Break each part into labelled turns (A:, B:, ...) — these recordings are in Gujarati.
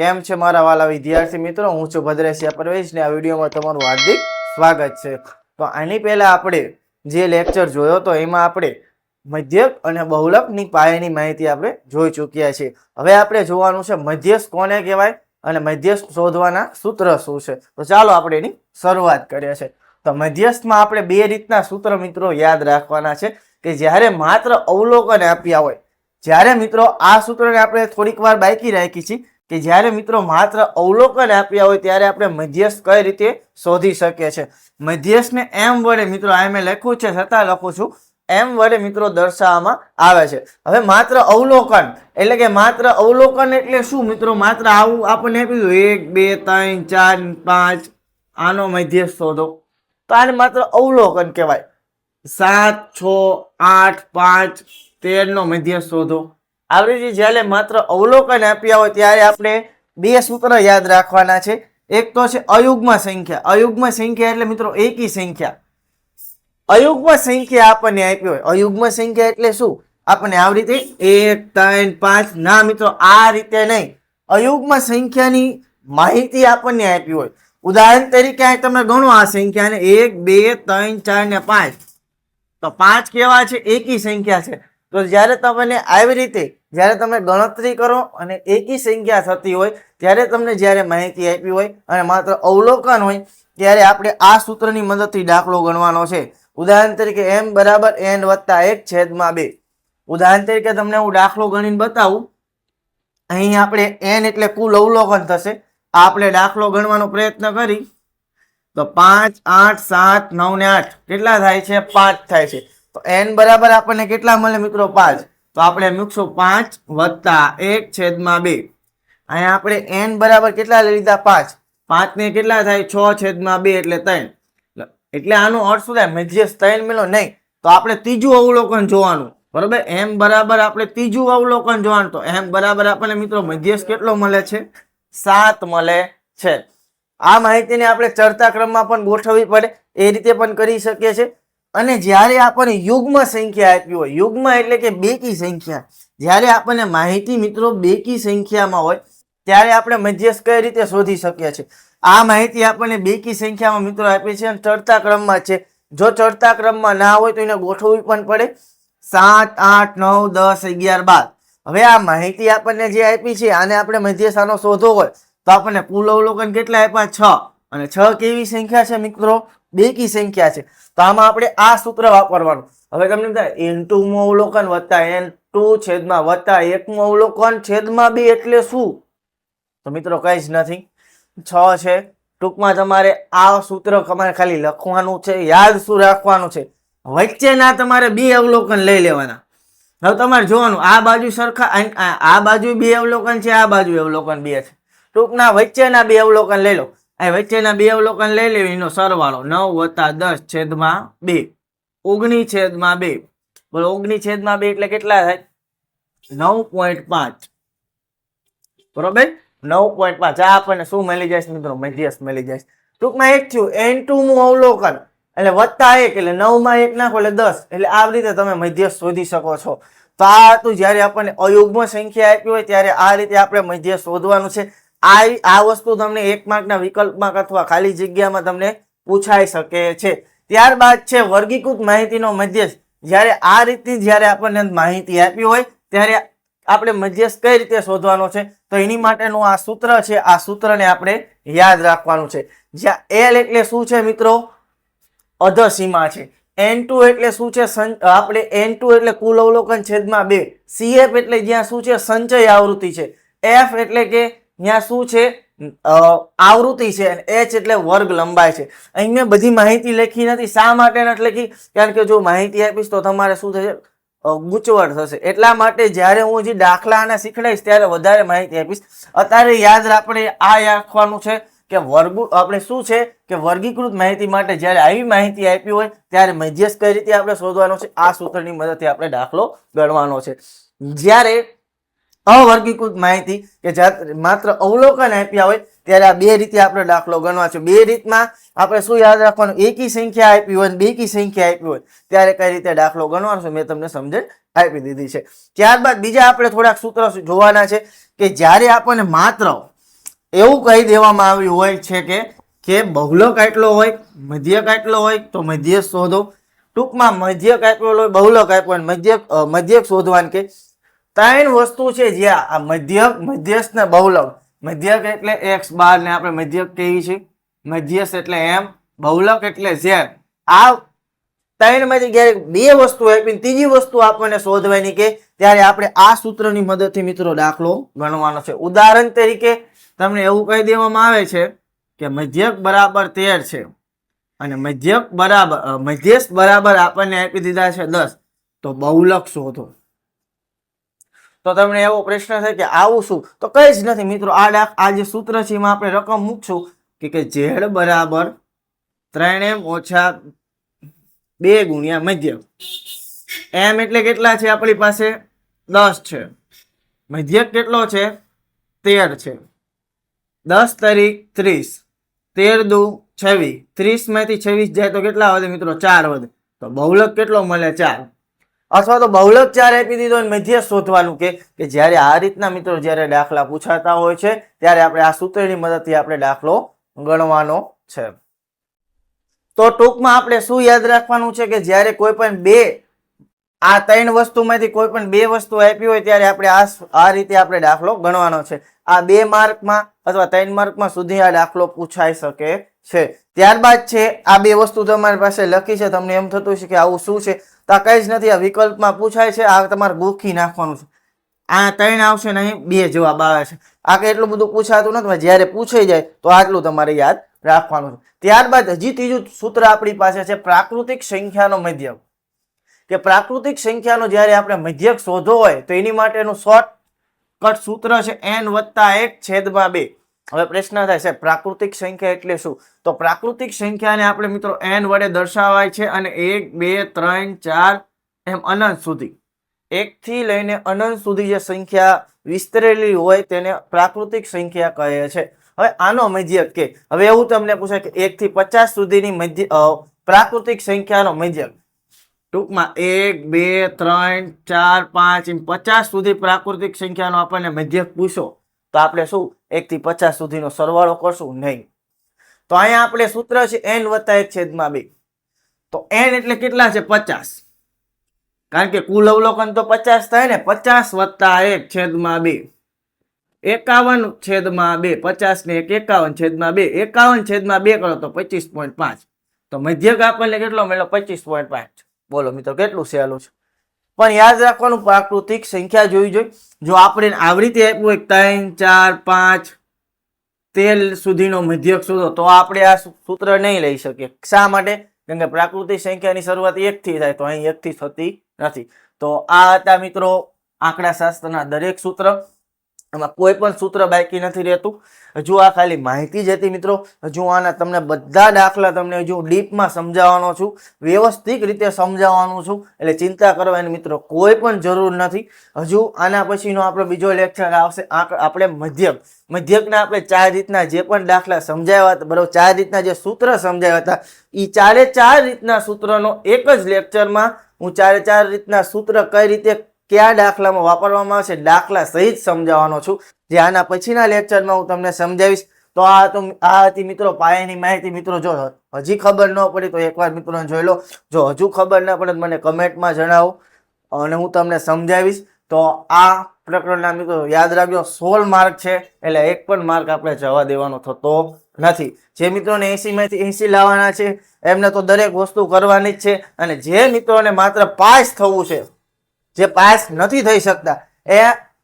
A: કેમ છે મારા વાલા વિદ્યાર્થી મિત્રો? હું છું ભદ્રેશિયા પરવેશ ને આ વિડીયોમાં તમારું હાર્દિક સ્વાગત છે. તો આની પહેલાં આપણે જે લેક્ચર જોયો તો એમાં આપણે મધ્યક અને બહુલકની પાયાની માહિતી આપણે જોઈ ચૂક્યા છીએ. હવે આપણે જોવાનું છે મધ્યસ્થ કોને કહેવાય અને મધ્યસ્થ શોધવાના સૂત્ર શું છે? તો ચાલો આપણે એની શરૂઆત કરીએ છીએ. તો મધ્યસ્થમાં આપણે બે રીતના સૂત્ર મિત્રો યાદ રાખવાના છે કે જ્યારે માત્ર અવલોકન આપ્યા હોય, જ્યારે મિત્રો આ સૂત્રને આપણે થોડીક વાર બાકી રાખી છીએ કે જ્યારે મિત્રો માત્ર અવલોકન આપ્યા હોય ત્યારે આપણે મધ્યસ્થ કઈ રીતે શોધી શકીએ છીએ? મધ્યસ્થને એમ વડે મિત્રો આ મેં લખ્યું છે, છતાં લખું છું. એમ વડે મિત્રો દર્શાવવામાં આવે છે. હવે માત્ર અવલોકન, એટલે કે માત્ર અવલોકન એટલે શું મિત્રો? માત્ર આવું આપણને આપ્યું એક, બે, ત્રણ, ચાર, પાંચ. આનો મધ્યસ્થ શોધો. તો આને માત્ર અવલોકન કહેવાય. સાત, છ, આઠ, પાંચ, તેરનો મધ્યસ્થ શોધો. આવી રીતે જ્યારે માત્ર અવલોકન આપ્યા હોય ત્યારે આપણે બે સૂત્ર યાદ રાખવાના છે. એક તો છે અયુગ્મ સંખ્યા. અયુગ્મ સંખ્યા એટલે મિત્રો એકી સંખ્યા. અયુગ્મ સંખ્યા આપણને આપી હોય. અયુગ્મ સંખ્યા એટલે શું? આપણને આવી રીતે એક, ત્રણ, પાંચ, ના મિત્રો આ રીતે નહીં. અયુગ્મ સંખ્યાની માહિતી આપણને આપી હોય. ઉદાહરણ તરીકે અહીં તમે ગણો આ સંખ્યાને. એક, બે, ત્રણ, ચાર ને પાંચ. તો પાંચ કેવા છે? એકી સંખ્યા છે. તો જ્યારે તમને આવી રીતે, જ્યારે તમે ગણતરી કરો અને એકી સંખ્યા થતી હોય, ત્યારે તમને જ્યારે માહિતી આપી હોય અને માત્ર અવલોકન હોય, ત્યારે આપણે આ સૂત્રની મદદથી દાખલો ગણવાનો છે. ઉદાહરણ તરીકે એમ બરાબર એન વત્તા એક છેદમાં બે. ઉદાહરણ તરીકે તમને હું દાખલો ગણીને બતાવું. અહીં આપણે એન એટલે કુલ અવલોકન થશે. આ આપણે દાખલો ગણવાનો પ્રયત્ન કરી. તો પાંચ, આઠ, સાત, નવ ને આઠ. કેટલા થાય છે? પાંચ થાય છે. તો એન બરાબર આપણને કેટલા મળે મિત્રો પાંચ? તો આપણે મૂકશું પાંચ વત્તા એક છેદમાં બે. અહીંયા આપણે એન બરાબર કેટલા લઈ લીધા? પાંચ. પાંચને કેટલા થાય? છ છેદમાં બે એટલે ત્રણ. એટલે આનો અર્થ શું થાય? મેજિયસ ત્રણ મેળો નહીં, તો આપણે ત્રીજું અવલોકન જોવાનું. બરોબર? એમ બરાબર આપણે ત્રીજું અવલોકન જોવાનું. તો એમ બરાબર આપણને મિત્રો મધ્યસ કેટલો મળે છે? સાત મળે છે. આ માહિતીને આપણે ચડતા ક્રમમાં પણ ગોઠવવી પડે. એ રીતે પણ કરી શકીએ છીએ. અને જ્યારે આપણને યુગ્મ સંખ્યા આપી હોય, યુગ્મ એટલે કે બેકી સંખ્યા, જ્યારે આપણને માહિતી મિત્રો બેકી સંખ્યામાં હોય, ત્યારે આપણે મધ્યસ્થ કઈ રીતે શોધી શકીએ છીએ? આ માહિતી આપણને બેકી સંખ્યામાં મિત્રો આપી છે અને ચડતા ક્રમમાં છે. જો ચડતા ક્રમમાં ના હોય તો એને ગોઠવવી પણ પડે. સાત, આઠ, નવ, દસ, અગિયાર, બાર. હવે આ માહિતી આપણને જે આપી છે, આને આપણે મધ્યસ્થાનો શોધવો હોય, તો આપણને કુલ અવલોકન કેટલા આપ્યા? છ. અને છ કેવી સંખ્યા છે મિત્રો? બેકી સંખ્યા છે. તો આમાં આપણે આ સૂત્ર વાપરવાનું. હવે તમને એન ટુનું અવલોકન વત્તા એન ટુ છેદમાં વત્તા એકનું અવલોકન છેદમાં બી એટલે શું? તો મિત્રો કઈ જ નથી. છ છે. ટૂંકમાં તમારે આ સૂત્ર તમારે ખાલી લખવાનું છે, યાદ શું રાખવાનું છે? વચ્ચેના તમારે બે અવલોકન લઈ લેવાના. હવે તમારે જોવાનું, આ બાજુ સરખા, આ બાજુ બે અવલોકન છે, આ બાજુ અવલોકન બે છે. ટૂંકના વચ્ચેના બે અવલોકન લઈ લો. આ વચ્ચેના બે અવલોકન લઈ લેવું. એનો સરવાળો નવ વત્તા દસ છેદમાં બે. ઓગણી છેદમાં બે. બોલો, ઓગણી છેદમાં બે એટલે કેટલા થાય? નવ પોઈન્ટ પાંચ. બરોબર? નવ પોઈન્ટ પાંચ. આ આપણને શું મળી જાય મિત્રો? મધ્યસ્થ મળી જાય ટૂંકમાં એક થયું. એનનું અવલોકન. એટલે વત્તા એક એટલે નવમાં એક નાખો એટલે દસ. એટલે આ રીતે તમે મધ્યસ્થ શોધી શકો છો. તો આ હતું જ્યારે આપણને અયુગ્મ સંખ્યા આપી હોય ત્યારે આ રીતે આપણે મધ્ય શોધવાનું છે. આ આ વસ્તુ તમને એક માર્કના વિકલ્પમાં અથવા ખાલી જગ્યામાં તમને પૂછાઈ શકે છે. ત્યારબાદ છે વર્ગીકૃત માહિતીનો મધ્યસ્થ. જ્યારે આ રીતની જ્યારે આપણને માહિતી આપી હોય, ત્યારે આપણે મધ્યસ્થ કઈ રીતે શોધવાનો છે? તો એની માટેનું આ સૂત્ર છે. આ સૂત્રને આપણે યાદ રાખવાનું છે. જ્યાં એલ એટલે શું છે મિત્રો? અધસીમા છે. એન ટુ એટલે શું છે? આપણે એન ટુ એટલે કુલ અવલોકન છેદમાં બે. સીએફ એટલે જ્યાં શું છે? સંચય આવૃત્તિ છે. એફ એટલે કે ત્યાં શું છે? આવૃત્તિ છે અને એચ એટલે વર્ગ લંબાઈ છે. અહીં મેં બધી માહિતી લખી નથી. શા માટે નથી લખી? કારણ કે જો માહિતી આપીશ તો તમારે શું થશે? અ, થશે. એટલા માટે જ્યારે હું હજી દાખલા આને શીખડાઈશ ત્યારે વધારે માહિતી આપીશ. અત્યારે યાદ આપણે આ રાખવાનું છે કે વર્ગ આપણે શું છે કે વર્ગીકૃત માહિતી માટે જ્યારે આવી માહિતી આપી હોય ત્યારે મધ્યસ્થ કઈ રીતે આપણે શોધવાનો છે? આ સૂત્રની મદદથી આપણે દાખલો ગણવાનો છે. જ્યારે અવર્ગીકૃત માહિતી કે જ્યાં માત્ર અવલોકન આપ્યા હોય, ત્યારે આ બે રીતે આપણે દાખલો ગણવા છે. બે રીતમાં આપણે શું યાદ રાખવાનું? એકી સંખ્યા આપી હોય બેકી સંખ્યા આપી હોય, ત્યારે કઈ રીતે દાખલો ગણવાનો છે, મેં તમને સમજણ આપી દીધી છે. ત્યારબાદ બીજા આપણે થોડાક સૂત્રો જોવાના છે કે જ્યારે આપણને માત્ર એવું કહી દેવામાં આવ્યું હોય છે કે કે બહુલક આટલો હોય, મધ્યક આટલો હોય, તો મધ્ય શોધો. ટૂંકમાં મધ્યક આપ્યો હોય, બહુલક આપ્યો હોય, મધ્યક મધ્યક શોધવાનું કે ત્રણ વસ્તુ છે જ્યાં આ મધ્યક મધ્યસ્થ ને બહુલક મધ્યક એટલે એક્સ બાર ને આપણે મધ્યક કહીએ છીએ. મધ્યસ્થ એટલે એમ, બહુલક એટલે ઝેડ. આ ત્રણમાંથી ક્યારેક બે વસ્તુ આપીને ત્રીજી વસ્તુ આપણને શોધવાની કે ત્યારે આપણે આ સૂત્રની મદદથી મિત્રો દાખલો ગણવાનો છે. ઉદાહરણ તરીકે તમને એવું કહી દેવામાં આવે છે કે મધ્યક બરાબર તેર છે અને મધ્યક બરાબર મધ્યસ્થ બરાબર આપણને આપી દીધા છે દસ. તો બહુલક શોધો. તો તમને એવો પ્રશ્ન થાય કે આવું શું? તો કઈ જ નથી મિત્રો, આ ડાક, આ જે સૂત્ર છે એમાં આપણે રકમ મૂકશું કે કે ઝેડ બરાબર ત્રણ એમ ઓછા બે ગુણ્યા મધ્યક. એમ એટલે કેટલા છે આપણી પાસે? દસ છે. મધ્યક કેટલો છે? તેર છે. દસ તારીખ ત્રીસ. તેર દુ છવ્વીસ. ત્રીસમાંથી છવ્વીસ જાય તો કેટલા વધે મિત્રો? ચાર વધે. તો બહુલક કેટલો મળે? ચાર. અથવા તો બહુલક ચાર આપી દીધો અને મધ્ય શોધવાનું કે કે જ્યારે આ રીતના મિત્રો જ્યારે દાખલા પૂછાતા હોય છે, ત્યારે આપણે આ સૂત્રની મદદથી આપણે દાખલો ગણવાનો છે. તો ટૂંકમાં આપણે શું યાદ રાખવાનું છે કે જ્યારે કોઈ પણ બે આ ત્રણ વસ્તુમાંથી કોઈ પણ બે વસ્તુ આપી હોય ત્યારે આપણે આ આ રીતે આપણે દાખલો ગણવાનો છે. આ બે માર્કમાં અથવા ત્રણ માર્કમાં સુધી આ દાખલો પૂછાઈ શકે છે. ત્યારબાદ છે, આ બે વસ્તુ તમારી પાસે લખી છે. તમને એમ થતું છે કે આવું શું છે? તો આ કઈ જ નથી. આ વિકલ્પમાં પૂછાય છે. આ તમારે ગોખી નાખવાનું છે. આ ત્રણ આવશે ને અહીં બે જવાબ આવે છે. આ કે એટલું બધું પૂછાતું નથી જ્યારે પૂછાઈ જાય તો આટલું તમારે યાદ રાખવાનું છે. ત્યારબાદ હજી ત્રીજું સૂત્ર આપણી પાસે છે, પ્રાકૃતિક સંખ્યાનો મધ્યક કે પ્રાકૃતિક સંખ્યાનો જ્યારે આપણે મધ્યક શોધવો હોય, તો એની માટેનું શોર્ટ કટ સૂત્ર છે એન વત્તા એક છેદમાં બે હવે પ્રશ્ન થાય છે પ્રાકૃતિક સંખ્યા એટલે શું? તો પ્રાકૃતિક સંખ્યાને આપણે મિત્રો એન વડે દર્શાવાય છે અને એક, બે, ત્રણ, ચાર એમ અનંત સુધી. એકથી લઈને અનંત સુધી જે સંખ્યા વિસ્તરેલી હોય તેને પ્રાકૃતિક સંખ્યા કહે છે. હવે આનો મધ્યક કે, હવે એવું તમને પૂછાય કે એકથી પચાસ સુધીની મધ્ય પ્રાકૃતિક સંખ્યાનો મધ્યક ટૂંકમાં એક, બે, ત્રણ, ચાર, પાંચ એમ પચાસ સુધી પ્રાકૃતિક સંખ્યાનો આપણને મધ્યક પૂછો, તો આપણે શું? એકથી પચાસ સુધીનો સરવાળો કરશું? નહીં. તો અહીંયા આપણે સૂત્ર છે એન વત્તા એક છેદમાં બે. તો એન એટલે કેટલા છે? પચાસ. કારણ કે કુલ અવલોકન તો પચાસ થાય ને, પચાસ વત્તા એક છેદમાં બે. એકાવન છેદમાં બે, પચાસ ને એક એકાવન છેદમાં બે, એકાવન છેદમાં બે કરો તો પચીસ પોઈન્ટ પાંચ. તો મધ્યક આપણને કેટલો મળ્યો? પચીસ પોઈન્ટ પાંચ. બોલો મિત્રો, કેટલું સહેલું છે? પણ યાદ રાખવાનું, પ્રાકૃતિક સંખ્યા જોવી જોઈએ જો આપણે આવી રીતે આપ્યું હોય, ત્રણ, ચાર, પાંચ તેલ સુધીનો મધ્યક શોધો, તો આપણે આ સૂત્ર નહીં લઈ શકીએ. શા માટે? કેમ કે પ્રાકૃતિક સંખ્યાની શરૂઆત એકથી થાય, તો અહીં એકથી થતી નથી. તો આ હતા મિત્રો આંકડા શાસ્ત્રના દરેક સૂત્ર. એમાં કોઈ પણ સૂત્ર બાકી નથી રહેતું. હજુ આ ખાલી માહિતી જ હતી મિત્રો. હજુ આના તમને બધા દાખલા તમને હજુ ડીપમાં સમજાવવાનો છું. વ્યવસ્થિત રીતે સમજાવવાનું છું. એટલે ચિંતા કરવાની મિત્રો કોઈ પણ જરૂર નથી. હજુ આના પછીનો આપણો બીજો લેક્ચર આવશે. આપણે મધ્યક મધ્યકના આપણે ચાર રીતના જે પણ દાખલા સમજાવ્યા હતા, બરાબર, ચાર રીતના જે સૂત્ર સમજાવ્યા હતા એ ચારે ચાર રીતના સૂત્રનો એક જ લેક્ચરમાં હું ચારે ચાર રીતના સૂત્ર કઈ રીતે કયા દાખલામાં વાપરવામાં આવશે દાખલા સહિત સમજાવવાનો છું. જે આના પછીના લેક્ચરમાં હું તમને સમજાવીશ. તો આ તો આ હતી મિત્રો પાયાની માહિતી. મિત્રો, જો હજી ખબર ન પડી તો એકવાર મિત્રોને જોઈ લો. જો હજુ ખબર ન પડે મને કમેન્ટમાં જણાવો અને હું તમને સમજાવીશ. તો આ પ્રકરણના મિત્રો યાદ રાખજો, સોળ માર્ક છે, એટલે એક પણ માર્ક આપણે જવા દેવાનો થતો નથી. જે મિત્રોને એસીમાંથી એસી લાવવાના છે, એમને તો દરેક વસ્તુ કરવાની જ છે. અને જે મિત્રોને માત્ર પાસ થવું છે જે પાસ નથી થઈ શકતા, એ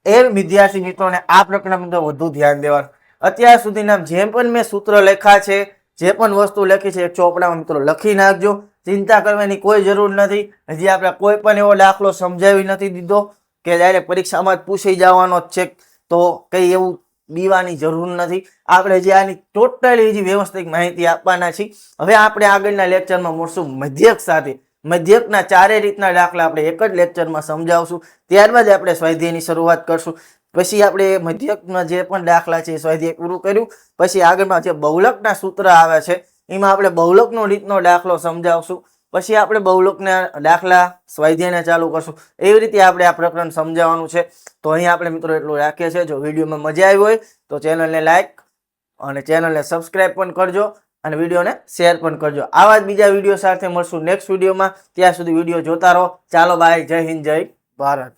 A: એ વિદ્યાર્થી મિત્રોને આ પ્રકરણમાં મિત્રો વધુ ધ્યાન દેવાનું. અત્યાર સુધીના જે પણ મેં સૂત્ર લખ્યા છે, જે પણ વસ્તુ લખી છે ચોપડામાં મિત્રો લખી નાખજો. ચિંતા કરવાની કોઈ જરૂર નથી. હજી આપણે કોઈ પણ એવો દાખલો સમજાવી નથી દીધો કે ડાયરેક્ટ પરીક્ષામાં જ પૂછી જવાનો જ છે. તો કંઈ એવું બીવાની જરૂર નથી. આપણે જે આની ટોટલી હજી વ્યવસ્થિત માહિતી આપવાના છીએ. હવે આપણે આગળના લેક્ચરમાં મળશું મધ્યક સાથે. મધ્યકના ચારે રીતના દાખલા આપણે એક જ લેક્ચરમાં સમજાવશું. ત્યારબાદ આપણે સ્વાધ્યાયની શરૂઆત કરશું. પછી આપણે મધ્યકના જે પણ દાખલા છે સ્વાધ્યાય પૂરું કર્યું. પછી આગળમાં જે બહુલકના સૂત્ર આવે છે, એમાં આપણે બહુલકનો રીતનો દાખલો સમજાવશું. પછી આપણે બહુલોકના દાખલા સ્વાધ્યાયને ચાલુ કરશું. એવી રીતે આપણે આ પ્રકરણ સમજાવવાનું છે. તો અહીં આપણે મિત્રો એટલું રાખીએ છીએ. જો વિડીયોમાં મજા આવી હોય તો ચેનલને લાઇક અને ચેનલને સબસ્ક્રાઈબ પણ કરજો. અને વિડીયોને શેર પણ કરજો. આવા જ બીજા વીડિયો સાથે મળશું નેક્સ્ટ વિડીયોમાં. ત્યાં સુધી વીડિયો જોતા રહો. ચાલો, બાય. જય હિન્દ, જય ભારત.